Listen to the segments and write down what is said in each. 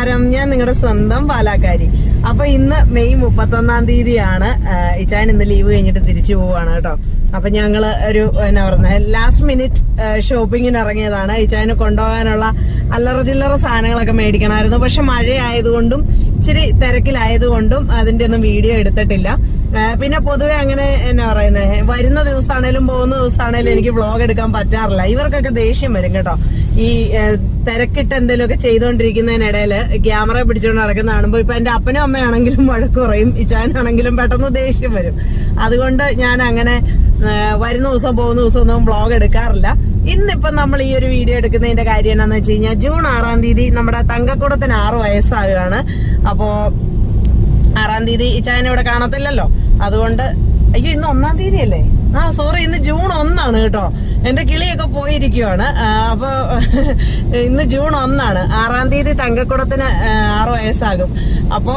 നമസ്കാരം. ഞാൻ നിങ്ങളുടെ സ്വന്തം പാലാക്കാരി. അപ്പൊ ഇന്ന് മെയ് മുപ്പത്തൊന്നാം തീയതിയാണ്. ഇച്ചാൻ ഇന്ന് ലീവ് കഴിഞ്ഞിട്ട് തിരിച്ചു പോവാണ് കേട്ടോ. അപ്പൊ ഞങ്ങൾ ഒരു എന്നാ പറഞ്ഞ ലാസ്റ്റ് മിനിറ്റ് ഷോപ്പിങ്ങിന് ഇറങ്ങിയതാണ്. ഇച്ചാന് കൊണ്ടുപോകാനുള്ള അല്ലറ ചില്ലറ സാധനങ്ങളൊക്കെ മേടിക്കണമായിരുന്നു. പക്ഷെ മഴയായതുകൊണ്ടും ഇച്ചിരി തിരക്കിലായതുകൊണ്ടും അതിന്റെ ഒന്നും വീഡിയോ എടുത്തിട്ടില്ല. പിന്നെ പൊതുവെ അങ്ങനെ എന്നാ പറയുന്നത് വരുന്ന ദിവസമാണേലും പോകുന്ന ദിവസമാണേലും എനിക്ക് വ്ളോഗ് എടുക്കാൻ പറ്റാറില്ല. ഇവർക്കൊക്കെ ദേഷ്യം വരും കേട്ടോ. ഈ തിരക്കിട്ട് എന്തെങ്കിലുമൊക്കെ ചെയ്തുകൊണ്ടിരിക്കുന്നതിനിടയിൽ ക്യാമറ പിടിച്ചുകൊണ്ട് നടക്കുന്ന കാണുമ്പോൾ ഇപ്പൊ എന്റെ അപ്പനും അമ്മയാണെങ്കിലും വഴക്ക് കുറയും ഇച്ചാനാണെങ്കിലും പെട്ടെന്ന് ദേഷ്യം വരും. അതുകൊണ്ട് ഞാൻ അങ്ങനെ വരുന്ന ദിവസം പോകുന്ന ദിവസം ഒന്നും വ്ളോഗ് എടുക്കാറില്ല. ഇന്നിപ്പം നമ്മൾ ഈ ഒരു വീഡിയോ എടുക്കുന്നതിന്റെ കാര്യം എന്താണെന്ന് വെച്ച് കഴിഞ്ഞാൽ ജൂൺ ആറാം തീയതി നമ്മുടെ തങ്കക്കുടത്തിന് ആറ് വയസ്സാകുകയാണ് അപ്പോൾ ആറാം തീയതി ഇച്ചാനെ ഇവിടെ കാണത്തില്ലല്ലോ. അതുകൊണ്ട് അയ്യോ ഇന്ന് ഒന്നാം തീയതി അല്ലേ ആ സോറി ഇന്ന് ജൂൺ ഒന്നാണ് കേട്ടോ. എന്റെ കിളിയൊക്കെ പോയിരിക്കുവാണ്. അപ്പൊ ഇന്ന് ജൂൺ ഒന്നാണ്. ആറാം തീയതി തങ്കക്കുടത്തിന് ആറ് വയസ്സാകും. അപ്പോ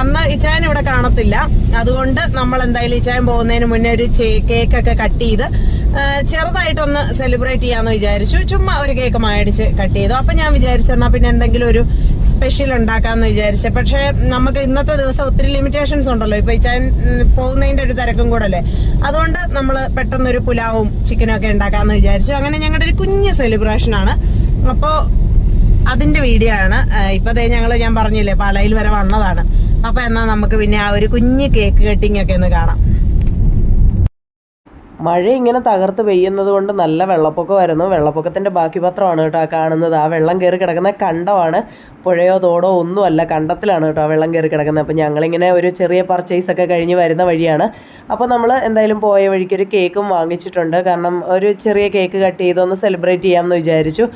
അന്ന് ഇച്ചായൻ ഇവിടെ കാണത്തില്ല. അതുകൊണ്ട് നമ്മൾ എന്തായാലും ഇച്ചായൻ പോകുന്നതിന് മുന്നേ ഒരു കേക്കൊക്കെ കട്ട് ചെയ്ത് ചെറുതായിട്ടൊന്ന് സെലിബ്രേറ്റ് ചെയ്യാന്ന് വിചാരിച്ചു. ചുമ്മാ ഒരു കേക്ക് മേടിച്ച് കട്ട് ചെയ്തു. അപ്പൊ ഞാൻ വിചാരിച്ചു എന്നാ പിന്നെ എന്തെങ്കിലും ഒരു സ്പെഷ്യൽ ഉണ്ടാക്കാന്ന് വിചാരിച്ചു. പക്ഷെ നമുക്ക് ഇന്നത്തെ ദിവസം ഒത്തിരി ലിമിറ്റേഷൻസ് ഉണ്ടല്ലോ. ഇപ്പൊ ഇച്ചാൻ പോകുന്നതിന്റെ ഒരു തിരക്കും കൂടെ അല്ലേ അതുകൊണ്ട് നമ്മൾ പെട്ടെന്നൊരു പുലാവും ചിക്കനും ഒക്കെ ഉണ്ടാക്കാന്ന് വിചാരിച്ചു. അങ്ങനെ ഞങ്ങളുടെ ഒരു കുഞ്ഞ് സെലിബ്രേഷൻ ആണ്. അപ്പോ അതിന്റെ വീഡിയോ ആണ്. ആ, ഇപ്പൊ ദേ ഞങ്ങൾ ഞാൻ പറഞ്ഞില്ലേ പാലയിൽ വരെ വന്നതാണ്. അപ്പൊ എന്നാ നമുക്ക് പിന്നെ ആ ഒരു കുഞ്ഞ് കേക്ക് കട്ടിങ് ഒക്കെ ഒന്ന് കാണാം. മഴ ഇങ്ങനെ തകർത്ത് പെയ്യുന്നത് കൊണ്ട് നല്ല വെള്ളപ്പൊക്കമായിരുന്നു വെള്ളപ്പൊക്കത്തിന്റെ ബാക്കി പത്രമാണ് കേട്ടോ കാണുന്നത്. ആ വെള്ളം കയറി കിടക്കുന്ന കണ്ടമാണ്. പുഴയോ തോടോ ഒന്നുമല്ല കണ്ടത്തിലാണ് കേട്ടോ വെള്ളം കയറി കിടക്കുന്നത്. അപ്പോൾ ഞങ്ങളിങ്ങനെ ഒരു ചെറിയ പർച്ചേസ് ഒക്കെ കഴിഞ്ഞ് വരുന്ന വഴിയാണ്. അപ്പോൾ നമ്മൾ എന്തായാലും പോയ വഴിക്ക് ഒരു കേക്കും വാങ്ങിച്ചിട്ടുണ്ട്. കാരണം ഒരു ചെറിയ കേക്ക് കട്ട് ചെയ്ത് ഒന്ന് സെലിബ്രേറ്റ് ചെയ്യാമെന്ന് വിചാരിച്ചു.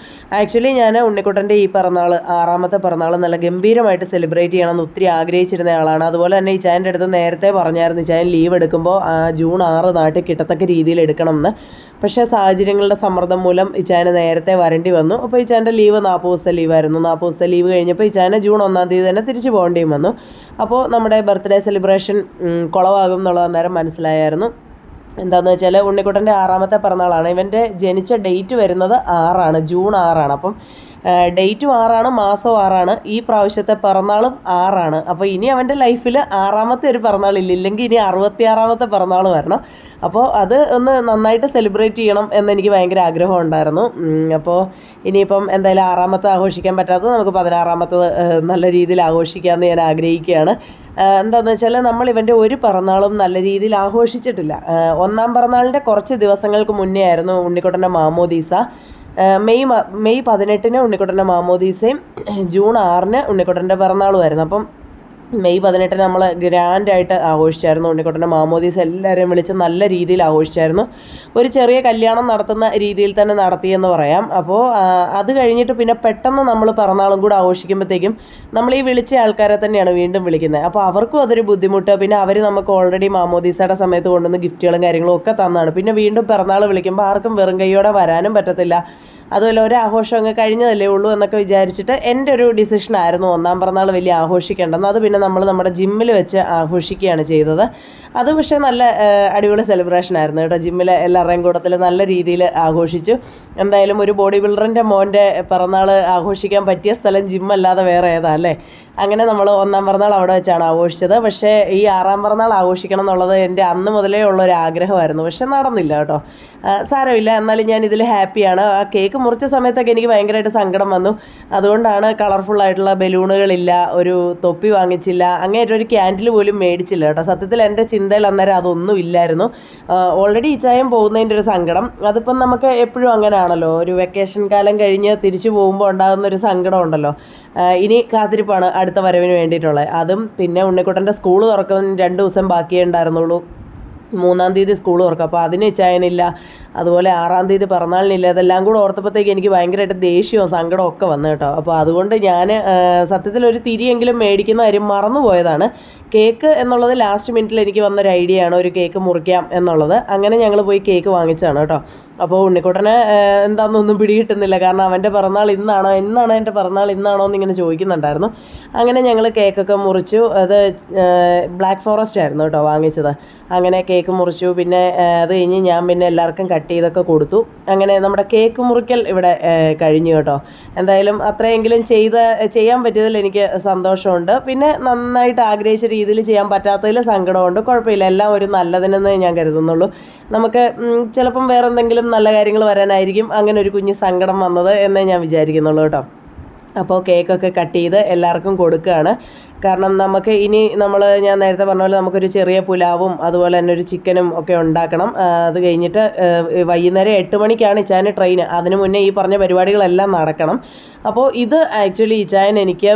ആക്ച്വലി ഞാൻ ഉണ്ണിക്കുട്ടന്റെ ഈ പിറന്നാൾ ആറാമത്തെ പിറന്നാൾ നല്ല ഗംഭീരമായിട്ട് സെലിബ്രേറ്റ് ചെയ്യണമെന്ന് ഒത്തിരി ആഗ്രഹിച്ചിരുന്ന ആളാണ്. അതുപോലെ തന്നെ ഈ ചായന്റെ അടുത്ത് നേരത്തെ പറഞ്ഞായിരുന്നു. ചായൻ ലീവ് എടുക്കുമ്പോൾ ജൂൺ ആറ് നാട്ടിൽ കിട്ടത്തക്ക രീതിയിൽ എടുക്കണം എന്ന് പക്ഷേ സാഹചര്യങ്ങളുടെ സമ്മർദ്ദം മൂലം ഇച്ചാന് നേരത്തെ വരേണ്ടി വന്നു. അപ്പോൾ ഇച്ചാന്റെ ലീവ് നാൽപ്പത് ദിവസത്തെ ലീവായിരുന്നു. നാൽപ്പത് ദിവസത്തെ ലീവ് കഴിഞ്ഞപ്പോൾ ഇച്ചാന് ജൂൺ ഒന്നാം തീയതി തന്നെ തിരിച്ചു പോകേണ്ടിയും വന്നു. അപ്പോൾ നമ്മുടെ ബർത്ത്ഡേ സെലിബ്രേഷൻ കുളവാകും എന്നുള്ളത് അന്നേരം മനസ്സിലായായിരുന്നു. എന്താണെന്ന് വെച്ചാൽ ഉണ്ണിക്കുട്ടന്റെ ആറാമത്തെ പിറന്നാളാണ്. ഇവന്റെ ജനിച്ച ഡേറ്റ് വരുന്നത് ആറാണ് ജൂൺ ആറാണ്. അപ്പം ഡേറ്റും ആറാണ് മാസവും ആറാണ് ഈ പ്രാവശ്യത്തെ പിറന്നാളും ആറാണ്. അപ്പോൾ ഇനി അവന്റെ ലൈഫിൽ ആറാമത്തെ ഒരു പിറന്നാളില്ല ഇല്ലെങ്കിൽ ഇനി അറുപത്തിയാറാമത്തെ പിറന്നാൾ വരണം. അപ്പോൾ അത് ഒന്ന് നന്നായിട്ട് സെലിബ്രേറ്റ് ചെയ്യണം എന്നെനിക്ക് ഭയങ്കര ആഗ്രഹം ഉണ്ടായിരുന്നു. അപ്പോൾ ഇനിയിപ്പം എന്തായാലും ആറാമത്തെ ആഘോഷിക്കാൻ പറ്റാത്തത് നമുക്ക് പതിനാറാമത്തത് ഏഹ്, നല്ല രീതിയിൽ ആഘോഷിക്കാമെന്ന് ഞാൻ ആഗ്രഹിക്കുകയാണ്. എന്താണെന്ന് വെച്ചാൽ നമ്മൾ ഇവന്റെ ഒരു പിറന്നാളും നല്ല രീതിയിൽ ആഘോഷിച്ചിട്ടില്ല. ഒന്നാം പിറന്നാളിന്റെ കുറച്ച് ദിവസങ്ങൾക്ക് മുന്നേ ആയിരുന്നു ഉണ്ണിക്കുട്ടന്റെ മാമോദീസ. മെയ് മെയ് പതിനെട്ടിന് ഉണ്ണിക്കുട്ടന്റെ മാമോദീസയും ജൂൺ ആറിന് ഉണ്ണിക്കുട്ടന്റെ പിറന്നാളുമായിരുന്നു അപ്പം മെയ് പതിനെട്ടിന് നമ്മൾ ഗ്രാൻഡായിട്ട് ആഘോഷിച്ചായിരുന്നു. ഉണ്ണിക്കുട്ടന്റെ മാമോദീസ് എല്ലാവരെയും വിളിച്ച് നല്ല രീതിയിൽ ആഘോഷിച്ചായിരുന്നു. ഒരു ചെറിയ കല്യാണം നടത്തുന്ന രീതിയിൽ തന്നെ നടത്തിയെന്ന് പറയാം. അപ്പോൾ അത് കഴിഞ്ഞിട്ട് പിന്നെ പെട്ടെന്ന് നമ്മൾ പിറന്നാളും കൂടെ ആഘോഷിക്കുമ്പോഴത്തേക്കും നമ്മൾ ഈ വിളിച്ച ആൾക്കാരെ തന്നെയാണ് വീണ്ടും വിളിക്കുന്നത്. അപ്പോൾ അവർക്കും അതൊരു ബുദ്ധിമുട്ട്. പിന്നെ അവർ നമുക്ക് ഓൾറെഡി മാമോദീസയുടെ സമയത്ത് കൊണ്ടുവന്ന് ഗിഫ്റ്റുകളും കാര്യങ്ങളും ഒക്കെ തന്നാണ്. പിന്നെ വീണ്ടും പിറന്നാൾ വിളിക്കുമ്പോൾ ആർക്കും വെറും കൈയോടെ വരാനും പറ്റത്തില്ല. അതുപോലെ ഒരു ആഘോഷം അങ്ങ് കഴിഞ്ഞതല്ലേ ഉള്ളൂ എന്നൊക്കെ വിചാരിച്ചിട്ട് എന്റെ ഒരു ഡിസിഷനായിരുന്നു ഒന്നാം പിറന്നാൾ വലിയ ആഘോഷിക്കേണ്ടെന്ന്. അത് പിന്നെ നമ്മൾ നമ്മുടെ ജിമ്മിൽ വെച്ച് ആഘോഷിക്കുകയാണ് ചെയ്തത്. അത് പക്ഷേ നല്ല അടിപൊളി സെലിബ്രേഷൻ ആയിരുന്നു കേട്ടോ. ജിമ്മിൽ എല്ലാവരുടെയും കൂട്ടത്തിൽ നല്ല രീതിയിൽ ആഘോഷിച്ചു. എന്തായാലും ഒരു ബോഡി ബിൽഡറിന്റെ മോന്റെ പിറന്നാൾ ആഘോഷിക്കാൻ പറ്റിയ സ്ഥലം ജിമ്മല്ലാതെ വേറെ ഏതാ അല്ലേ? അങ്ങനെ നമ്മൾ ഒന്നാം പിറന്നാൾ അവിടെ വെച്ചാണ് ആഘോഷിച്ചത്. പക്ഷേ ഈ ആറാം പിറന്നാൾ ആഘോഷിക്കണം എന്നുള്ളത് എന്റെ അന്ന് മുതലേ ഉള്ള ഒരു ആഗ്രഹമായിരുന്നു. പക്ഷെ നടന്നില്ല കേട്ടോ. സാരമില്ല. എന്നാലും ഞാൻ ഇതിൽ ഹാപ്പിയാണ് ആ കേക്ക് മുറിച്ച സമയത്തൊക്കെ എനിക്ക് ഭയങ്കരമായിട്ട് സങ്കടം വന്നു. അതുകൊണ്ടാണ് കളർഫുൾ ആയിട്ടുള്ള ബലൂണുകളില്ല ഒരു തൊപ്പി വാങ്ങിച്ചില്ല അങ്ങേറ്റം ഒരു ക്യാൻഡിൽ പോലും മേടിച്ചില്ല കേട്ടോ. സത്യത്തിൽ എന്റെ ചിന്തയിൽ അന്നേരം അതൊന്നും ഇല്ലായിരുന്നു. ഓൾറെഡി ഈ ചായം പോകുന്നതിന്റെ ഒരു സങ്കടം. അതിപ്പം നമുക്ക് എപ്പോഴും അങ്ങനെയാണല്ലോ ഒരു വെക്കേഷൻ കാലം കഴിഞ്ഞ് തിരിച്ചു പോകുമ്പോൾ ഉണ്ടാകുന്ന ഒരു സങ്കടം ഉണ്ടല്ലോ. ഇനി കാത്തിരിപ്പാണ് അടുത്ത വരവിന് വേണ്ടിയിട്ടുള്ളത്. അതും പിന്നെ ഉണ്ണിക്കുട്ടന്റെ സ്കൂൾ തുറക്കുന്ന രണ്ട് ദിവസം ബാക്കിയേ ഉണ്ടായിരുന്നുള്ളൂ. മൂന്നാം തീയതി സ്കൂൾ തുറക്കും. അപ്പോൾ അതിന് ചായനില്ല അതുപോലെ ആറാം തീയതി പിറന്നാളിനില്ല അതെല്ലാം കൂടെ ഓർത്തപ്പോഴത്തേക്ക് എനിക്ക് ഭയങ്കരമായിട്ട് ദേഷ്യവും സങ്കടവും ഒക്കെ വന്നു കേട്ടോ. അപ്പോൾ അതുകൊണ്ട് ഞാൻ സത്യത്തിൽ ഒരു തിരിയെങ്കിലും മേടിക്കുന്ന കാര്യം മറന്നുപോയതാണ്. കേക്ക് എന്നുള്ളത് ലാസ്റ്റ് മിനിറ്റിൽ എനിക്ക് വന്നൊരു ഐഡിയ ആണ് ഒരു കേക്ക് മുറിക്കാം എന്നുള്ളത്. അങ്ങനെ ഞങ്ങൾ പോയി കേക്ക് വാങ്ങിച്ചതാണ് കേട്ടോ. അപ്പോൾ ഉണ്ണിക്കുട്ടനെ എന്താണെന്നൊന്നും പിടികിട്ടുന്നില്ല. കാരണം അവന്റെ പിറന്നാൾ ഇന്നാണോ എന്നാണോ എന്റെ പിറന്നാൾ ഇന്നാണോ എന്ന് ഇങ്ങനെ ചോദിക്കുന്നുണ്ടായിരുന്നു. അങ്ങനെ ഞങ്ങൾ കേക്കൊക്കെ മുറിച്ചു. അത് ബ്ലാക്ക് ഫോറസ്റ്റ് ആയിരുന്നു കേട്ടോ വാങ്ങിച്ചത്. അങ്ങനെ കേക്ക് കേക്ക് മുറിച്ചു. പിന്നെ അത് കഴിഞ്ഞ് ഞാൻ പിന്നെ എല്ലാവർക്കും കട്ട് ചെയ്തൊക്കെ കൊടുത്തു. അങ്ങനെ നമ്മുടെ കേക്ക് മുറിക്കൽ ഇവിടെ കഴിഞ്ഞു കേട്ടോ. എന്തായാലും അത്രയെങ്കിലും ചെയ്ത ചെയ്യാൻ പറ്റിയതിൽ എനിക്ക് സന്തോഷമുണ്ട്. പിന്നെ നന്നായിട്ട് ആഗ്രഹിച്ച രീതിയിൽ ചെയ്യാൻ പറ്റാത്തതിൽ സങ്കടമുണ്ട്. കുഴപ്പമില്ല. എല്ലാം ഒരു നല്ലതിനെന്ന് ഞാൻ കരുതുന്നുള്ളൂ. നമുക്ക് ചിലപ്പം വേറെ എന്തെങ്കിലും നല്ല കാര്യങ്ങൾ വരാനായിരിക്കും അങ്ങനെ ഒരു കുഞ്ഞ് സങ്കടം വന്നത് എന്നേ ഞാൻ വിചാരിക്കുന്നുള്ളൂ കേട്ടോ. അപ്പോൾ കേക്കൊക്കെ കട്ട് ചെയ്ത് എല്ലാവർക്കും കൊടുക്കുകയാണ്. കാരണം നമുക്ക് ഇനി നമ്മൾ ഞാൻ നേരത്തെ പറഞ്ഞ പോലെ നമുക്കൊരു ചെറിയ പുലാവും അതുപോലെ തന്നെ ഒരു ചിക്കനും ഒക്കെ ഉണ്ടാക്കണം. അത് കഴിഞ്ഞിട്ട് വൈകുന്നേരം എട്ട് മണിക്കാണ് ഇച്ചായൻ ട്രെയിൻ അതിന് മുന്നേ ഈ പറഞ്ഞ പരിപാടികളെല്ലാം നടക്കണം. അപ്പോൾ ഇത് ആക്ച്വലി ഇച്ചായൻ എനിക്ക്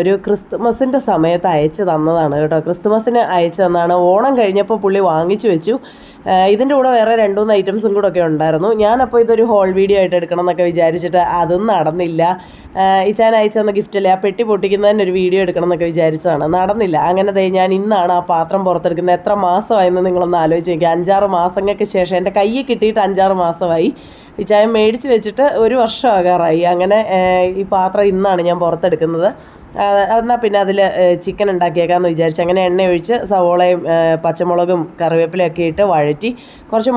ഒരു ക്രിസ്തുമസിന്റെ സമയത്ത് അയച്ചു തന്നതാണ് കേട്ടോ. ക്രിസ്തുമസിന് അയച്ചു തന്നതാണ്. ഓണം കഴിഞ്ഞപ്പോൾ പുള്ളി വാങ്ങിച്ചു വെച്ചു. ഇതിന്റെ കൂടെ വേറെ രണ്ട് മൂന്ന് ഐറ്റംസും കൂടെ ഒക്കെ ഉണ്ടായിരുന്നു. ഞാനപ്പോൾ ഇതൊരു ഹോൾ വീഡിയോ ആയിട്ട് എടുക്കണം എന്നൊക്കെ വിചാരിച്ചിട്ട് അതും നടന്നില്ല. ഈ ചാൻ അയച്ചു തന്ന ഗിഫ്റ്റല്ലേ ആ പെട്ടി പൊട്ടിക്കുന്നതിന് ഒരു വീഡിയോ എടുക്കണം എന്നൊക്കെ വിചാരിച്ചതാണ്. നടന്നില്ല. അങ്ങനെ ദേ ഞാൻ ഇന്നാണ് ആ പാത്രം പുറത്തെടുക്കുന്നത്. എത്ര മാസമായെന്ന് നിങ്ങളൊന്ന് ആലോചിച്ച് നോക്കി അഞ്ചാറ് മാസങ്ങൾക്ക് ശേഷം എന്റെ കയ്യിൽ കിട്ടിയിട്ട് അഞ്ചാറ് മാസമായി. ഈ ചായ മേടിച്ച് വെച്ചിട്ട് ഒരു വർഷം ആകാറായി. അങ്ങനെ ഈ പാത്രം ഇന്നാണ് ഞാൻ പുറത്തെടുക്കുന്നത്. എന്നാൽ പിന്നെ അതിൽ ചിക്കൻ ഉണ്ടാക്കിയേക്കാമെന്ന് വിചാരിച്ചു അങ്ങനെ എണ്ണ ഒഴിച്ച് സവോളയും പച്ചമുളകും കറിവേപ്പിലയൊക്കെ ഇട്ട് വഴറ്റി കുറച്ച്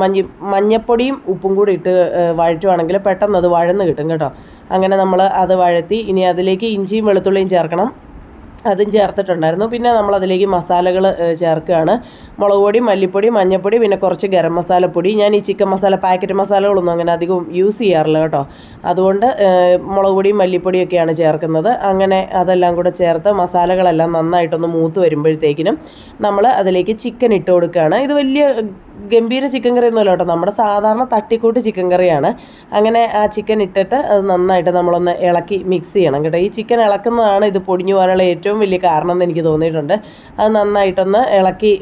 മഞ്ഞ മഞ്ഞപ്പൊടിയും ഉപ്പും കൂടി ഇട്ട് വഴറ്റുവാണെങ്കിൽ പെട്ടെന്ന് അത് വഴന്ന് കിട്ടും കേട്ടോ. അങ്ങനെ നമ്മൾ അത് വഴറ്റി ഇനി അതിലേക്ക് ഇഞ്ചിയും വെളുത്തുള്ളിയും ചേർക്കണം. അതും ചേർത്തിട്ടുണ്ടായിരുന്നു. പിന്നെ നമ്മൾ അതിലേക്ക് മസാലകൾ ചേർക്കുകയാണ്. മുളക് പൊടി മല്ലിപ്പൊടി മഞ്ഞൾപ്പൊടി പിന്നെ കുറച്ച് ഗരം മസാലപ്പൊടി ഞാൻ ഈ ചിക്കൻ മസാല പാക്കറ്റ് മസാലകളൊന്നും അങ്ങനെ അധികം യൂസ് ചെയ്യാറില്ല കേട്ടോ. അതുകൊണ്ട് മുളക് പൊടിയും മല്ലിപ്പൊടിയൊക്കെയാണ് ചേർക്കുന്നത്. അങ്ങനെ അതെല്ലാം കൂടെ ചേർത്ത് മസാലകളെല്ലാം നന്നായിട്ടൊന്ന് മൂത്ത് വരുമ്പോഴത്തേക്കിനും നമ്മൾ അതിലേക്ക് ചിക്കൻ ഇട്ട് കൊടുക്കുകയാണ്. ഇത് വലിയ ഗംഭീര ചിക്കൻ കറി ഒന്നുമല്ല കേട്ടോ. നമ്മുടെ സാധാരണ തട്ടിക്കൂട്ട് ചിക്കൻ കറിയാണ്. അങ്ങനെ ആ ചിക്കൻ ഇട്ടിട്ട് അത് നന്നായിട്ട് നമ്മളൊന്ന് ഇളക്കി മിക്സ് ചെയ്യണം കേട്ടോ. ഈ ചിക്കൻ ഇളക്കുന്നതാണ് ഇത് പൊടിഞ്ഞു പോകാനുള്ള ഏറ്റവും വലിയ കാരണം എന്ന് എനിക്ക് തോന്നിയിട്ടുണ്ട്. അത് നന്നായിട്ടൊന്ന് ഇളക്കി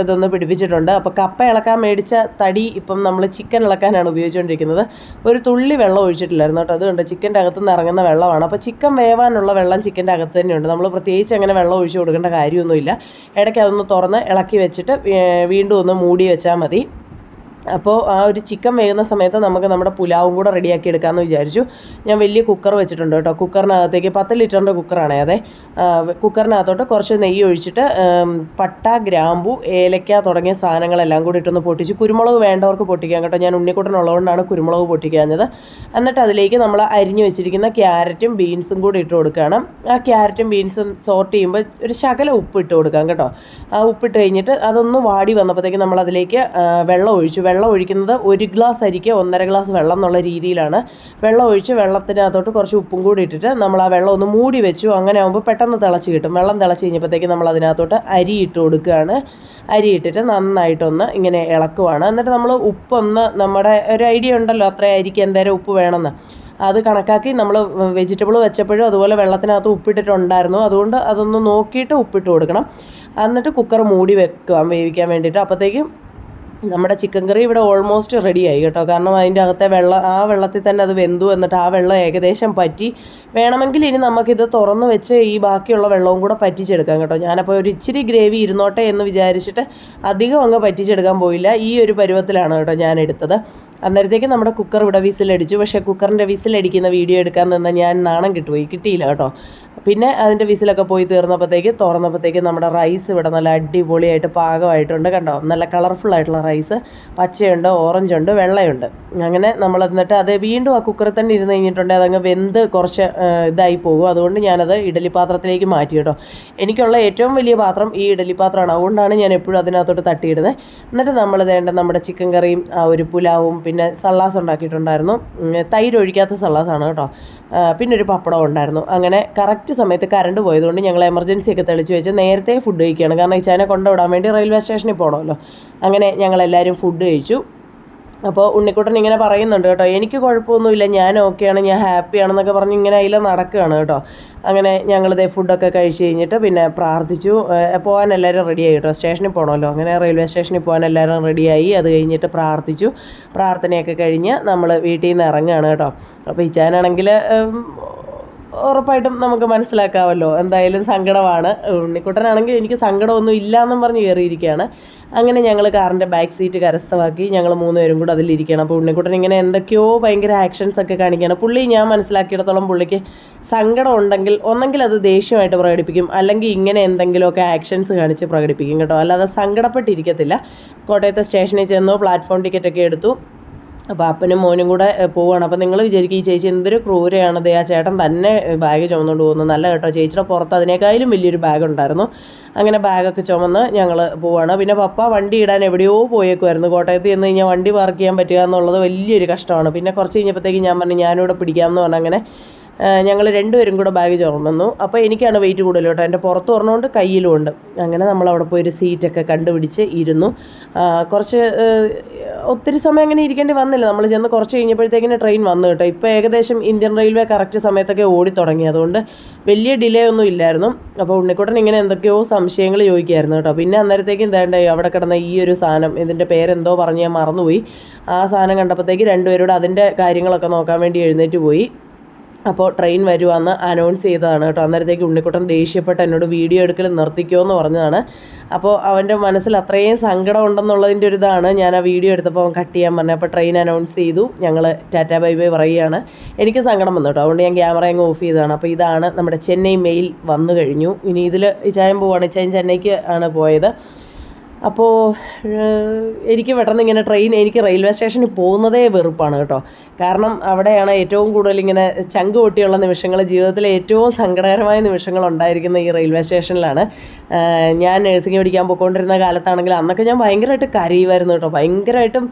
ഇതൊന്ന് പിടിപ്പിച്ചിട്ടുണ്ട്. അപ്പോൾ കപ്പ ഇളക്കാൻ മേടിച്ച തടി ഇപ്പം നമ്മൾ ചിക്കൻ ഇളക്കാനാണ് ഉപയോഗിച്ചുകൊണ്ടിരിക്കുന്നത്. ഒരു തുള്ളി വെള്ളം ഒഴിച്ചിട്ടില്ലായിരുന്നു കേട്ടോ. അതുകൊണ്ട് ചിക്കന്റെ അകത്ത് നിന്ന് ഇറങ്ങുന്ന വെള്ളമാണ്. അപ്പോൾ ചിക്കൻ വേവാനുള്ള വെള്ളം ചിക്കന്റെ അകത്ത് തന്നെയുണ്ട്. നമ്മൾ പ്രത്യേകിച്ച് അങ്ങനെ വെള്ളം ഒഴിച്ച് കൊടുക്കേണ്ട കാര്യമൊന്നുമില്ല. ഇടയ്ക്ക് അതൊന്ന് തുറന്ന് ഇളക്കി വെച്ചിട്ട് വീണ്ടും ഒന്ന് മൂടി വെച്ചാൽ മതി. അപ്പോൾ ആ ഒരു ചിക്കൻ വേകുന്ന സമയത്ത് നമുക്ക് നമ്മുടെ പുലാവും കൂടെ റെഡിയാക്കി എടുക്കാമെന്ന് വിചാരിച്ചു. ഞാൻ വലിയ കുക്കർ വെച്ചിട്ടുണ്ട് കേട്ടോ. കുക്കറിനകത്തേക്ക് പത്ത് ലിറ്ററിന്റെ കുക്കറാണേ അതെ. കുക്കറിനകത്തോട്ട് കുറച്ച് നെയ്യ് ഒഴിച്ചിട്ട് പട്ട ഗ്രാമ്പു ഏലക്ക തുടങ്ങിയ സാധനങ്ങളെല്ലാം കൂടി ഇട്ടൊന്ന് പൊട്ടിച്ച് കുരുമുളക് വേണ്ടവർക്ക് പൊട്ടിക്കാം കേട്ടോ. ഞാൻ ഉണ്ണിക്കുട്ടനുള്ളതുകൊണ്ടാണ് കുരുമുളക് പൊട്ടിക്കാഞ്ഞത്. എന്നിട്ട് അതിലേക്ക് നമ്മൾ അരിഞ്ഞു വെച്ചിരിക്കുന്ന ക്യാരറ്റും ബീൻസും കൂടി ഇട്ട് കൊടുക്കണം. ആ ക്യാരറ്റും ബീൻസും സോർട്ട് ചെയ്യുമ്പോൾ ഒരു ശകല ഉപ്പ് ഇട്ട് കൊടുക്കാം കേട്ടോ. ആ ഉപ്പിട്ട് കഴിഞ്ഞിട്ട് അതൊന്ന് വാടി വന്നപ്പോഴത്തേക്ക് നമ്മൾ അതിലേക്ക് വെള്ളം ഒഴിച്ചു. വെള്ളം ഒഴിക്കുന്നത് ഒരു ഗ്ലാസ് അരിക്ക് ഒന്നര ഗ്ലാസ് വെള്ളം എന്നുള്ള രീതിയിലാണ്. വെള്ളം ഒഴിച്ച് വെള്ളത്തിനകത്തോട്ട് കുറച്ച് ഉപ്പും കൂടി ഇട്ടിട്ട് നമ്മൾ ആ വെള്ളം ഒന്ന് മൂടി വെച്ചു. അങ്ങനെ ആകുമ്പോൾ പെട്ടെന്ന് തിളച്ച് കിട്ടും. വെള്ളം തിളച്ച് കഴിഞ്ഞപ്പോഴത്തേക്ക് നമ്മൾ അതിനകത്തോട്ട് അരി ഇട്ട് കൊടുക്കുകയാണ്. അരി ഇട്ടിട്ട് നന്നായിട്ടൊന്ന് ഇങ്ങനെ ഇളക്കുവാണ്. എന്നിട്ട് നമ്മൾ ഉപ്പൊന്ന് നമ്മുടെ ഒരു ഐഡിയ ഉണ്ടല്ലോ അത്ര അരിക്ക് എന്തേരം ഉപ്പ് വേണമെന്ന്. അത് കണക്കാക്കി നമ്മൾ വെജിറ്റബിൾ വെച്ചപ്പോഴും അതുപോലെ വെള്ളത്തിനകത്ത് ഉപ്പിട്ടിട്ടുണ്ടായിരുന്നു. അതുകൊണ്ട് അതൊന്ന് നോക്കിയിട്ട് ഉപ്പിട്ട് കൊടുക്കണം. എന്നിട്ട് കുക്കർ മൂടി വെക്കുക വേവിക്കാൻ വേണ്ടിയിട്ട്. അപ്പോഴത്തേക്കും നമ്മുടെ ചിക്കൻ കറി ഇവിടെ ഓൾമോസ്റ്റ് റെഡിയായി കേട്ടോ. കാരണം അതിന്റെ അകത്തെ വെള്ളം ആ വെള്ളത്തിൽ തന്നെ അത് വെന്തു എന്നിട്ട് ആ വെള്ളം ഏകദേശം പറ്റി. വേണമെങ്കിൽ ഇനി നമുക്കിത് തുറന്ന് വെച്ച് ഈ ബാക്കിയുള്ള വെള്ളവും കൂടെ പറ്റിച്ചെടുക്കാം കേട്ടോ. ഞാനപ്പോൾ ഒരു ഇച്ചിരി ഗ്രേവി ഇരുന്നോട്ടെ എന്ന് വിചാരിച്ചിട്ട് അധികം അങ്ങ് പറ്റിച്ചെടുക്കാൻ പോയില്ല. ഈ ഒരു പരുവത്തിലാണ് കേട്ടോ ഞാൻ എടുത്തത്. അന്നേരത്തേക്ക് നമ്മുടെ കുക്കർ ഇവിടെ വിസിലടിച്ചു. പക്ഷേ കുക്കറിന്റെ വിസിലടിക്കുന്ന വീഡിയോ എടുക്കാൻ നിന്ന് ഞാൻ നാണം കിട്ടുപോയി. കിട്ടിയില്ല കേട്ടോ. പിന്നെ അതിന്റെ വിസിലൊക്കെ പോയി തീർന്നപ്പോഴത്തേക്ക് തുറന്നപ്പോഴത്തേക്ക് നമ്മുടെ റൈസ് ഇവിടെ നല്ല അടിപൊളിയായിട്ട് പാകമായിട്ടുണ്ട് കണ്ടോ? നല്ല കളർഫുൾ ആയിട്ടുള്ള റൈസ് പച്ചയുണ്ട് ഓറഞ്ചുണ്ട് വെള്ളയുണ്ട്. അങ്ങനെ നമ്മൾ എന്നിട്ട് അത് വീണ്ടും ആ കുക്കറിൽ തന്നെ ഇരുന്ന് കഴിഞ്ഞിട്ടുണ്ടെങ്കിൽ അതങ്ങ് വെന്ത് കുറച്ച് ഇതായി പോകും. അതുകൊണ്ട് ഞാനത് ഇഡലി പാത്രത്തിലേക്ക് മാറ്റി കേട്ടോ. എനിക്കുള്ള ഏറ്റവും വലിയ പാത്രം ഈ ഇഡലി പാത്രമാണ്. അതുകൊണ്ടാണ് ഞാൻ എപ്പോഴും അതിനകത്തോട്ട് തട്ടിയിടുന്നത്. എന്നിട്ട് നമ്മൾ വേണ്ട നമ്മുടെ ചിക്കൻ കറിയും ആ ഒരു പുലാവും പിന്നെ സള്ളാസ് ഉണ്ടാക്കിയിട്ടുണ്ടായിരുന്നു. തൈര് ഒഴിക്കാത്ത സള്ളാസാണ് കേട്ടോ. പിന്നെ ഒരു പപ്പടം ഉണ്ടായിരുന്നു. അങ്ങനെ കറക്റ്റ് സമയത്ത് കറണ്ട് പോയതുകൊണ്ട് ഞങ്ങൾ എമർജൻസി ഒക്കെ തെളിച്ച് വെച്ച് നേരത്തെ ഫുഡ് കഴിക്കുകയാണ്. കാരണം ഈ ചാനെ കൊണ്ടുവിടാൻ വേണ്ടി റെയിൽവേ സ്റ്റേഷനിൽ പോകണമല്ലോ അങ്ങനെ ഞങ്ങളെല്ലാവരും ഫുഡ് കഴിച്ചു. അപ്പോൾ ഉണ്ണിക്കുട്ടൻ ഇങ്ങനെ പറയുന്നുണ്ട് കേട്ടോ എനിക്ക് കുഴപ്പമൊന്നുമില്ല ഞാൻ ഓക്കെയാണ് ഞാൻ ഹാപ്പിയാണെന്നൊക്കെ പറഞ്ഞ് ഇങ്ങനെ അതിൽ നടക്കുകയാണ് കേട്ടോ. അങ്ങനെ ഞങ്ങളിതേ ഫുഡൊക്കെ കഴിച്ച് കഴിഞ്ഞിട്ട് പിന്നെ പ്രാർത്ഥിച്ചു. പോകാൻ എല്ലാവരും റെഡിയായി കേട്ടോ. സ്റ്റേഷനിൽ പോകണമല്ലോ അങ്ങനെ റെയിൽവേ സ്റ്റേഷനിൽ പോകാൻ എല്ലാവരും റെഡിയായി അത് കഴിഞ്ഞിട്ട് പ്രാർത്ഥിച്ചു. പ്രാർത്ഥനയൊക്കെ കഴിഞ്ഞ് നമ്മൾ വീട്ടിൽ നിന്ന് ഇറങ്ങുകയാണ് കേട്ടോ. അപ്പോൾ ഇച്ചാനാണെങ്കിൽ ഉറപ്പായിട്ടും നമുക്ക് മനസ്സിലാക്കാമല്ലോ എന്തായാലും സങ്കടമാണ്. ഉണ്ണിക്കുട്ടനാണെങ്കിൽ എനിക്ക് സങ്കടമൊന്നും ഇല്ല എന്നും പറഞ്ഞ് കയറിയിരിക്കുകയാണ്. അങ്ങനെ ഞങ്ങൾ കാറിന്റെ ബാക്ക് സീറ്റ് കരസ്ഥമാക്കി ഞങ്ങൾ മൂന്നുപേരും കൂടെ അതിലിരിക്കണം അപ്പോൾ ഉണ്ണിക്കുട്ടൻ ഇങ്ങനെ എന്തൊക്കെയോ ഭയങ്കര ആക്ഷൻസ് ഒക്കെ കാണിക്കുകയാണ്. പുള്ളി ഞാൻ മനസ്സിലാക്കിയിടത്തോളം പുള്ളിക്ക് സങ്കടം ഉണ്ടെങ്കിൽ ഒന്നെങ്കിൽ അത് ദേഷ്യമായിട്ട് പ്രകടിപ്പിക്കും. അല്ലെങ്കിൽ ഇങ്ങനെ എന്തെങ്കിലുമൊക്കെ ആക്ഷൻസ് കാണിച്ച് പ്രകടിപ്പിക്കും കേട്ടോ. അല്ലാതെ സങ്കടപ്പെട്ടിരിക്കത്തില്ല. കോട്ടയത്തെ സ്റ്റേഷനിൽ ചെന്നു പ്ലാറ്റ്ഫോം ടിക്കറ്റൊക്കെ എടുത്തു. അപ്പോൾ അപ്പനും മോനും കൂടെ പോവുകയാണ് അപ്പോൾ നിങ്ങൾ വിചാരിക്കും ഈ ചേച്ചി എന്തൊരു ക്രൂരയാണ്. ദേ ആ ചേട്ടൻ തന്നെ ബാഗ് ചുമന്നുകൊണ്ട് പോകുന്നു. നല്ല കേട്ടോ ചേച്ചിയുടെ പുറത്ത് അതിനേക്കാളും വലിയൊരു ബാഗ് ഉണ്ടായിരുന്നു അങ്ങനെ ബാഗൊക്കെ ചുമന്ന് ഞങ്ങൾ പോവുകയാണ് പിന്നെ പപ്പ വണ്ടി ഇടാൻ എവിടെയോ പോയേക്കുമായിരുന്നു കോട്ടയത്ത് ചെന്ന് കഴിഞ്ഞാൽ വണ്ടി പാർക്ക് ചെയ്യാൻ പറ്റുക എന്നുള്ളത് വലിയൊരു കഷ്ടമാണ്. പിന്നെ കുറച്ച് കഴിഞ്ഞപ്പോഴത്തേക്ക് ഞാൻ പറഞ്ഞു ഞാനിവിടെ പിടിക്കാമെന്ന് പറഞ്ഞാൽ അങ്ങനെ ഞങ്ങൾ രണ്ടുപേരും കൂടെ ബാഗ് ചുമന്നു. അപ്പോൾ എനിക്കാണ് വെയിറ്റ് കൂടുതൽ കേട്ടോ എന്റെ പുറത്ത് പറഞ്ഞുകൊണ്ട് കയ്യിലും ഉണ്ട്. അങ്ങനെ നമ്മൾ അവിടെ പോയി ഒരു സീറ്റൊക്കെ കണ്ടുപിടിച്ച് ഇരുന്നു. കുറച്ച് ഒത്തിരി സമയം അങ്ങനെ ഇരിക്കേണ്ടി വന്നില്ല. നമ്മൾ ചെന്ന് കുറച്ച് കഴിഞ്ഞപ്പോഴത്തേക്കിന് ട്രെയിൻ വന്നു കേട്ടോ. ഇപ്പോൾ ഏകദേശം ഇന്ത്യൻ റെയിൽവേ കറക്റ്റ് സമയത്തൊക്കെ ഓടി തുടങ്ങി. അതുകൊണ്ട് വലിയ ഡിലേ ഒന്നും ഇല്ലായിരുന്നു. അപ്പോൾ ഉണ്ണിക്കുട്ടൻ ഇങ്ങനെ എന്തൊക്കെയോ സംശയങ്ങൾ ചോദിക്കുമായിരുന്നു കേട്ടോ. പിന്നെ അന്നേരത്തേക്കും ഇതേണ്ട അവിടെ കിടന്ന ഈ ഒരു സാധനം ഇതിന്റെ പേരെന്തോ പറഞ്ഞ് ഞാൻ മറന്നുപോയി. ആ സാധനം കണ്ടപ്പോഴത്തേക്ക് രണ്ടുപേരോട് അതിന്റെ കാര്യങ്ങളൊക്കെ നോക്കാൻ വേണ്ടി എഴുന്നേറ്റ് പോയി. അപ്പോൾ ട്രെയിൻ വരുവാന്ന് അനൗൺസ് ചെയ്തതാണ് കേട്ടോ. അന്നേരത്തേക്ക് ഉണ്ണിക്കുട്ടൻ ദേഷ്യപ്പെട്ട് എന്നോട് വീഡിയോ എടുക്കൽ നിർത്തിക്കോ എന്ന് പറഞ്ഞതാണ്. അപ്പോൾ അവന്റെ മനസ്സിൽ അത്രയും സങ്കടം ഉണ്ടെന്നുള്ളതിന്റെ ഒരു ഇതാണ്. ഞാൻ ആ വീഡിയോ എടുത്തപ്പോൾ അവൻ കട്ട് ചെയ്യാൻ പറഞ്ഞു. അപ്പോൾ ട്രെയിൻ അനൗൺസ് ചെയ്തു. ഞങ്ങൾ ടാറ്റ ബൈ ബൈ പറയുകയാണ്. എനിക്ക് സങ്കടം വന്നു കേട്ടോ. അതുകൊണ്ട് ഞാൻ ക്യാമറ അങ്ങ് ഓഫ് ചെയ്തതാണ്. അപ്പോൾ ഇതാണ് നമ്മുടെ ചെന്നൈ മെയിൽ വന്നു കഴിഞ്ഞു. ഇനി ഇതിൽ ഇച്ചായം പോവാണ്. ഇച്ചായം ചെന്നൈക്ക് ആണ് പോയത്. അപ്പോൾ എനിക്ക് പെട്ടെന്ന് ഇങ്ങനെ ട്രെയിൻ എനിക്ക് റെയിൽവേ സ്റ്റേഷനിൽ പോകുന്നതേ വെറുപ്പാണ് കേട്ടോ. കാരണം അവിടെയാണ് ഏറ്റവും കൂടുതൽ ഇങ്ങനെ ചങ്ക് പൊട്ടിയുള്ള നിമിഷങ്ങൾ ജീവിതത്തിലെ ഏറ്റവും സങ്കടകരമായ നിമിഷങ്ങൾ ഉണ്ടായിരിക്കുന്ന ഈ റെയിൽവേ സ്റ്റേഷനിലാണ് ഞാൻ നഴ്സിംഗ് പഠിക്കാൻ പോയിക്കൊണ്ടിരുന്ന കാലത്താണെങ്കിൽ അന്നൊക്കെ ഞാൻ ഭയങ്കരമായിട്ട് കരയുമായിരുന്നു കേട്ടോ. ഭയങ്കരമായിട്ടും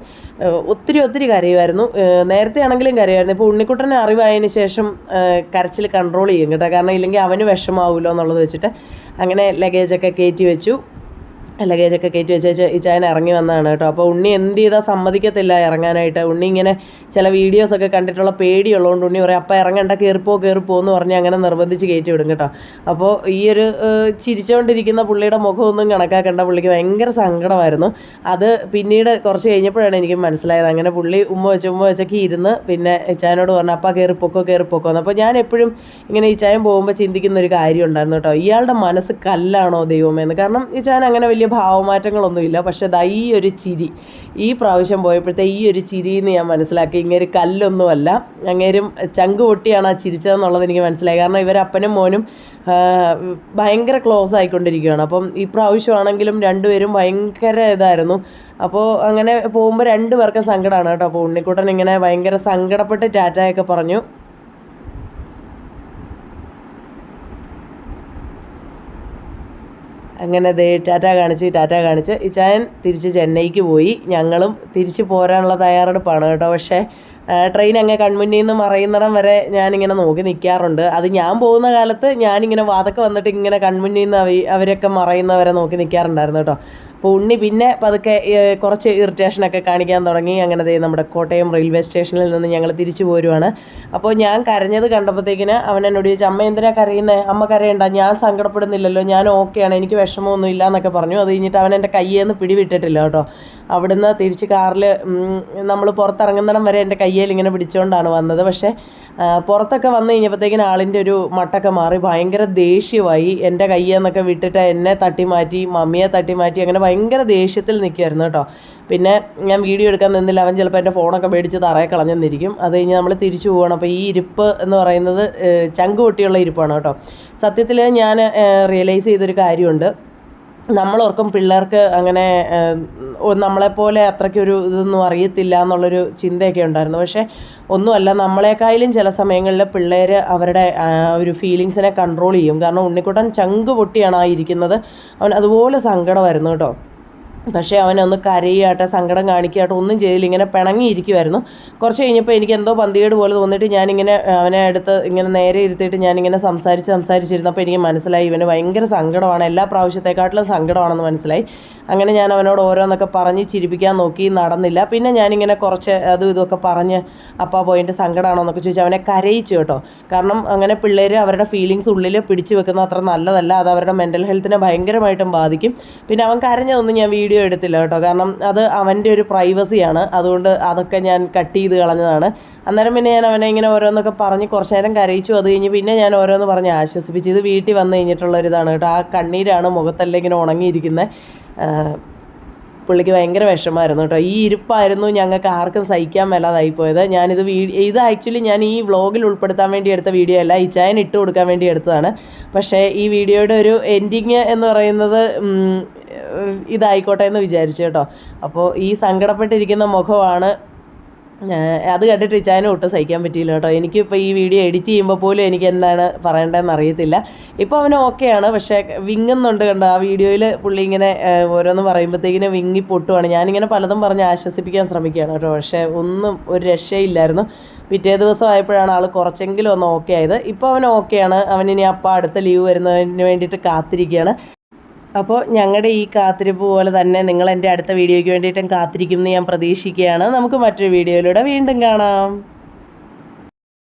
ഒത്തിരി ഒത്തിരി കരയുമായിരുന്നു. നേരത്തെ ആണെങ്കിലും കരയുമായിരുന്നു ഇപ്പോൾ ഉണ്ണിക്കുട്ടനെ അറിവായതിന് ശേഷം കരച്ചിൽ കൺട്രോൾ ചെയ്യും കേട്ടോ. കാരണം ഇല്ലെങ്കിൽ അവന് വിഷമാവുമല്ലോ എന്നുള്ളത് വെച്ചിട്ട് അങ്ങനെ ലഗേജൊക്കെ കയറ്റി വെച്ചു. ലഗേജൊക്കെ കയറ്റി വെച്ച് ഈ ചായന ഇറങ്ങി വന്നതാണ് കേട്ടോ. അപ്പോൾ ഉണ്ണി എന്ത് ചെയ്താൽ സമ്മതിക്കത്തില്ല ഇറങ്ങാനായിട്ട്. ഉണ്ണി ഇങ്ങനെ ചില വീഡിയോസൊക്കെ കണ്ടിട്ടുള്ള പേടിയുള്ളതുകൊണ്ട് ഉണ്ണി പറയും അപ്പം ഇറങ്ങണ്ട കയറിപ്പോ കയറിപ്പോ എന്ന് പറഞ്ഞ് അങ്ങനെ നിർബന്ധിച്ച് കയറ്റി വിടും കേട്ടോ. അപ്പോൾ ഈ ഒരു ചിരിച്ചുകൊണ്ടിരിക്കുന്ന പുള്ളിയുടെ മുഖമൊന്നും കണക്കാക്കേണ്ട. പുള്ളിക്ക് ഭയങ്കര സങ്കടമായിരുന്നു. അത് പിന്നീട് കുറച്ച് കഴിഞ്ഞപ്പോഴാണ് എനിക്ക് മനസ്സിലായത്. അങ്ങനെ പുള്ളി ഉമ്മ വെച്ച് ഉമ്മ വെച്ചൊക്കെ ഇരുന്ന് പിന്നെ ചായനോട് പറഞ്ഞു അപ്പം കയറിപ്പോക്കോ കയറിപ്പോക്കോ എന്ന്. അപ്പോൾ ഞാൻ എപ്പോഴും ഇങ്ങനെ ചായം പോകുമ്പോൾ ചിന്തിക്കുന്ന ഒരു കാര്യം ഉണ്ടായിരുന്നു കേട്ടോ. ഇയാളുടെ മനസ്സ് കല്ലാണോ ദൈവമേന്ന് കാരണം ഈ ഇച്ചായൻ അങ്ങനെ വലിയ ഭാവമാറ്റങ്ങളൊന്നുമില്ല. പക്ഷേ ദാ ഈ ഒരു ചിരി ഈ പ്രാവശ്യം പോയപ്പോഴത്തെ ഈ ഒരു ചിരി എന്ന് ഞാൻ മനസ്സിലാക്കി. ഇങ്ങനെ കല്ലൊന്നുമല്ല അങ്ങേരും ചങ്ക് പൊട്ടിയാണ് ആ ചിരിച്ചതെന്നുള്ളത് എനിക്ക് മനസ്സിലായി. കാരണം ഇവർ അപ്പനും മോനും ഭയങ്കര ക്ലോസ് ആയിക്കൊണ്ടിരിക്കുകയാണ്. അപ്പം ഈ പ്രാവശ്യമാണെങ്കിലും രണ്ടുപേരും ഭയങ്കര ഇതായിരുന്നു. അപ്പോൾ അങ്ങനെ പോകുമ്പോൾ രണ്ട് പേർക്കും സങ്കടമാണ് കേട്ടോ. അപ്പോൾ ഉണ്ണിക്കുട്ടൻ ഇങ്ങനെ ഭയങ്കര സങ്കടപ്പെട്ട് ടാറ്റയൊക്കെ പറഞ്ഞു. അങ്ങനെ ദേ ടാറ്റ കാണിച്ച് ടാറ്റ കാണിച്ച്. ഇച്ചായൻ തിരിച്ച് ചെന്നൈക്ക് പോയി. ഞങ്ങളും തിരിച്ച് പോരാനുള്ള തയ്യാറെടുപ്പാണ് കേട്ടോ. പക്ഷേ ട്രെയിൻ അങ്ങ് കൺമുന്നിൽ നിന്ന് മറയുന്നിടം വരെ ഞാനിങ്ങനെ നോക്കി നിൽക്കാറുണ്ട് അത് ഞാൻ പോകുന്ന കാലത്ത് ഞാനിങ്ങനെ വാതൊക്കെ വന്നിട്ട് ഇങ്ങനെ കൺമുന്നിൽ നിന്ന് അവ അവരൊക്കെ മറയുന്നവരെ നോക്കി നിൽക്കാറുണ്ടായിരുന്നു കേട്ടോ. അപ്പോൾ ഉണ്ണി പിന്നെ പതുക്കെ കുറച്ച് ഇറിറ്റേഷനൊക്കെ കാണിക്കാൻ തുടങ്ങി. അങ്ങനെ ദേ നമ്മുടെ കോട്ടയം റെയിൽവേ സ്റ്റേഷനിൽ നിന്ന് ഞങ്ങൾ തിരിച്ചു പോരുവാണ്. അപ്പോൾ ഞാൻ കരഞ്ഞത് കണ്ടപ്പോഴത്തേക്കിന് അവൻ എന്നോട് ചോദിച്ചു അമ്മ എന്തിനാ കരയുന്നത് അമ്മ കരയണ്ട. ഞാൻ സങ്കടപ്പെടുന്നില്ലല്ലോ. ഞാൻ ഓക്കെയാണ് എനിക്ക് വിഷമമൊന്നും ഇല്ല എന്നൊക്കെ പറഞ്ഞു. അത് കഴിഞ്ഞിട്ട് അവൻ എന്റെ കയ്യിൽ പിടിവിട്ടിട്ടില്ല കേട്ടോ. അവിടുന്ന് തിരിച്ച് കാറിൽ നമ്മൾ പുറത്തിറങ്ങുന്നിടം വരെ എന്റെ കയ്യിൽ ഇങ്ങനെ പിടിച്ചുകൊണ്ടാണ് വന്നത്. പക്ഷേ പുറത്തൊക്കെ വന്നു കഴിഞ്ഞപ്പോഴത്തേക്കിന് ആളിന്റെ ഒരു മട്ടൊക്കെ മാറി. ഭയങ്കര ദേഷ്യമായി. എന്റെ കയ്യിൽ നിന്നൊക്കെ വിട്ടിട്ട് എന്നെ തട്ടി മാറ്റി മമ്മിയെ തട്ടി മാറ്റി അങ്ങനെ ഭയങ്കര ദേഷ്യത്തിൽ നിൽക്കുമായിരുന്നു കേട്ടോ. പിന്നെ ഞാൻ വീഡിയോ എടുക്കാൻ നിന്നില്ല. അവൻ ചിലപ്പോൾ എന്റെ ഫോണൊക്കെ മേടിച്ച് തറയെ കളഞ്ഞെന്നിരിക്കും. അത് കഴിഞ്ഞ് നമ്മൾ തിരിച്ചു പോകണം അപ്പോൾ ഈ ഇരിപ്പ് എന്ന് പറയുന്നത് ചങ്കുപൊട്ടിയുള്ള ചങ്ക് പൊട്ടിയുള്ള ഇരിപ്പാണ് കേട്ടോ. സത്യത്തിൽ ഞാൻ റിയലൈസ് ചെയ്തൊരു കാര്യമുണ്ട്. നമ്മളോർക്കും പിള്ളേർക്ക് അങ്ങനെ നമ്മളെപ്പോലെ അത്രയ്ക്കൊരു ഇതൊന്നും അറിയത്തില്ല എന്നുള്ളൊരു ചിന്തയൊക്കെ ഉണ്ടായിരുന്നു. പക്ഷേ ഒന്നുമല്ല നമ്മളെക്കാളും ചില സമയങ്ങളിൽ പിള്ളേർ അവരുടെ ഒരു ഫീലിങ്സിനെ കൺട്രോൾ ചെയ്യും. കാരണം ഉണ്ണിക്കുട്ടൻ ചങ്ക് പൊട്ടിയാണ് ആ ഇരിക്കുന്നത്. അവൻ അതുപോലെ സങ്കടമായിരുന്നു കേട്ടോ. പക്ഷേ അവനൊന്ന് കരയാട്ടെ സങ്കടം കാണിക്കാട്ടെ ഒന്നും ചെയ്തില്ല. ഇങ്ങനെ പിണങ്ങിയിരിക്കുമായിരുന്നു കുറച്ച് കഴിഞ്ഞപ്പോൾ എനിക്ക് എന്തോ പന്തികേട് പോലെ തോന്നിയിട്ട് ഞാനിങ്ങനെ അവനെ അടുത്ത് ഇങ്ങനെ നേരെ ഇരുത്തിയിട്ട് ഞാനിങ്ങനെ സംസാരിച്ച് സംസാരിച്ചിരുന്നപ്പോൾ എനിക്ക് മനസ്സിലായി ഇവന് ഭയങ്കര സങ്കടമാണ്. എല്ലാ പ്രാവശ്യത്തെക്കാട്ടിലും സങ്കടമാണെന്ന് മനസ്സിലായി. അങ്ങനെ ഞാൻ അവനോട് ഓരോന്നൊക്കെ പറഞ്ഞ് ചിരിപ്പിക്കാൻ നോക്കി നടന്നില്ല. പിന്നെ ഞാനിങ്ങനെ കുറച്ച് അതും ഇതൊക്കെ പറഞ്ഞ് അപ്പാ പോയിന്റെ സങ്കടമാണോ എന്നൊക്കെ ചോദിച്ചു അവനെ കരയിച്ചു കേട്ടോ. കാരണം അങ്ങനെ പിള്ളേർ അവരുടെ ഫീലിങ്സ് ഉള്ളിൽ പിടിച്ചു വെക്കുന്ന അത്ര നല്ലതല്ല. അത് അവരുടെ മെന്റൽ ഹെൽത്തിനെ ഭയങ്കരമായിട്ടും ബാധിക്കും. പിന്നെ അവൻ കരഞ്ഞതൊന്നും ഞാൻ വീഡിയോ വീഡിയോ എടുത്തില്ല കേട്ടോ. കാരണം അത് അവന്റെ ഒരു പ്രൈവസിയാണ്. അതുകൊണ്ട് അതൊക്കെ ഞാൻ കട്ട് ചെയ്ത് കളഞ്ഞതാണ്. അന്നേരം പിന്നെ ഞാൻ അവനെ ഇങ്ങനെ ഓരോന്നൊക്കെ പറഞ്ഞ് കുറച്ച് നേരം കരയിച്ചു. അത് കഴിഞ്ഞ് പിന്നെ ഞാൻ ഓരോന്ന് പറഞ്ഞ് ആശ്വസിപ്പിച്ചു ഇത് വീട്ടിൽ വന്നു കഴിഞ്ഞിട്ടുള്ള ഒരു ഇതാണ് കേട്ടോ. ആ കണ്ണീരാണ് മുഖത്തെല്ലാം ഇങ്ങനെ ഉണങ്ങിയിരിക്കുന്നത് പുള്ളിക്ക് ഭയങ്കര വിഷമമായിരുന്നു കേട്ടോ. ഈ ഇരിപ്പായിരുന്നു ഞങ്ങൾക്ക് ആർക്കും സഹിക്കാൻ മേലാതായിപ്പോയത് ഞാനിത് വീ ഇത് ആക്ച്വലി ഞാൻ ഈ വ്ളോഗിൽ ഉൾപ്പെടുത്താൻ വേണ്ടി എടുത്ത വീഡിയോ അല്ല. ഈ ചായൻ ഇട്ട് കൊടുക്കാൻ വേണ്ടി എടുത്തതാണ്. പക്ഷേ ഈ വീഡിയോയുടെ ഒരു എൻഡിങ് എന്ന് പറയുന്നത് ഇതായിക്കോട്ടെ എന്ന് വിചാരിച്ചു കേട്ടോ. അപ്പോൾ ഈ സങ്കടപ്പെട്ടിരിക്കുന്ന മുഖമാണ് അത് കണ്ടിട്ട് ഇച്ചാനും ഒട്ടും സഹിക്കാൻ പറ്റിയില്ല കേട്ടോ. എനിക്കിപ്പോൾ ഈ വീഡിയോ എഡിറ്റ് ചെയ്യുമ്പോൾ പോലും എനിക്ക് എന്താണ് പറയേണ്ടതെന്ന് അറിയത്തില്ല. ഇപ്പോൾ അവന് ഓക്കെയാണ് പക്ഷേ വിങ്ങുന്നുണ്ട് കണ്ടോ. ആ വീഡിയോയിൽ പുള്ളി ഇങ്ങനെ ഓരോന്ന് പറയുമ്പോഴത്തേക്കിനും വിങ്ങി പൊട്ടുവാണ്. ഞാനിങ്ങനെ പലതും പറഞ്ഞ് ആശ്വസിപ്പിക്കാൻ ശ്രമിക്കുകയാണ് കേട്ടോ. പക്ഷേ ഒന്നും ഒരു രക്ഷയില്ലായിരുന്നു. പിറ്റേ ദിവസം ആയപ്പോഴാണ് ആൾ കുറച്ചെങ്കിലും ഒന്ന് ഓക്കെ ആയത്. ഇപ്പോൾ അവൻ ഓക്കെയാണ് അവനിനി അപ്പം അടുത്ത ലീവ് വരുന്നതിന് വേണ്ടിയിട്ട് കാത്തിരിക്കുകയാണ്. അപ്പോൾ ഞങ്ങളുടെ ഈ കാത്തിരിപ്പ് പോലെ തന്നെ നിങ്ങൾ എന്റെ അടുത്ത വീഡിയോയ്ക്ക് വേണ്ടിയിട്ടും കാത്തിരിക്കുമെന്ന് ഞാൻ പ്രതീക്ഷിക്കുകയാണ്. നമുക്ക് മറ്റൊരു വീഡിയോയിലൂടെ വീണ്ടും കാണാം.